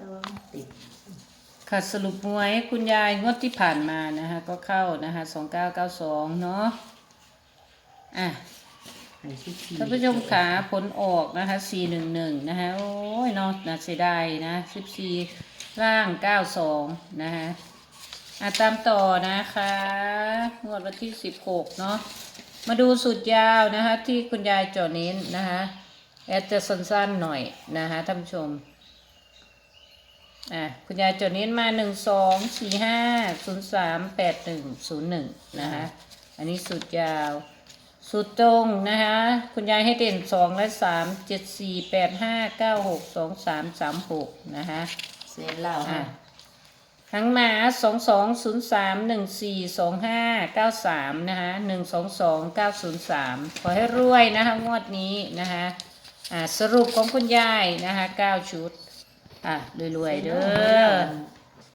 แต่ว่ามันติดค่ะสรุปมวยคุณยายงวดที่ผ่านมานะคะก็เข้านะคะสองเก้าเก้าสองเนาะอะให้สิบสี่ท่านผู้ชมขาผลออกนะคะสี่หนึ่งหนึ่งนะคะโอ้ยเนาะน่าเสียดายนะสิบสี่ล่างเก้าสองนะคะอะตามต่อนะคะงวดวันที่สิบหกเนาะมาดูสุดยาวนะคะที่คุณยายเจอเน้นนะคะแอดจะสั้นๆหน่อยนะคะท่านผู้ชม อะคุณยายจดนี้มาหนึ่งสองสี่ห้าศูนย์สามแปดหนึ่งศูนย์หนึ่งนะคะอันนี้สุดยาวสุดตรงนะคะคุณยายให้เด่นสองและสามเจ็ดสี่แปดห้าเก้าหกสองสามสามหกนะคะเสร็จแล้วอะฮะทั้งหมาสองสองศูนย์สามหนึ่งสี่สองห้าเก้าสามนะคะหนึ่งสองสองเก้าศูนย์สามขอให้รวยนะคะงวดนี้นะคะอ่าสรุปของคุณยายนะคะเก้าชุด อะรวยๆเด้อ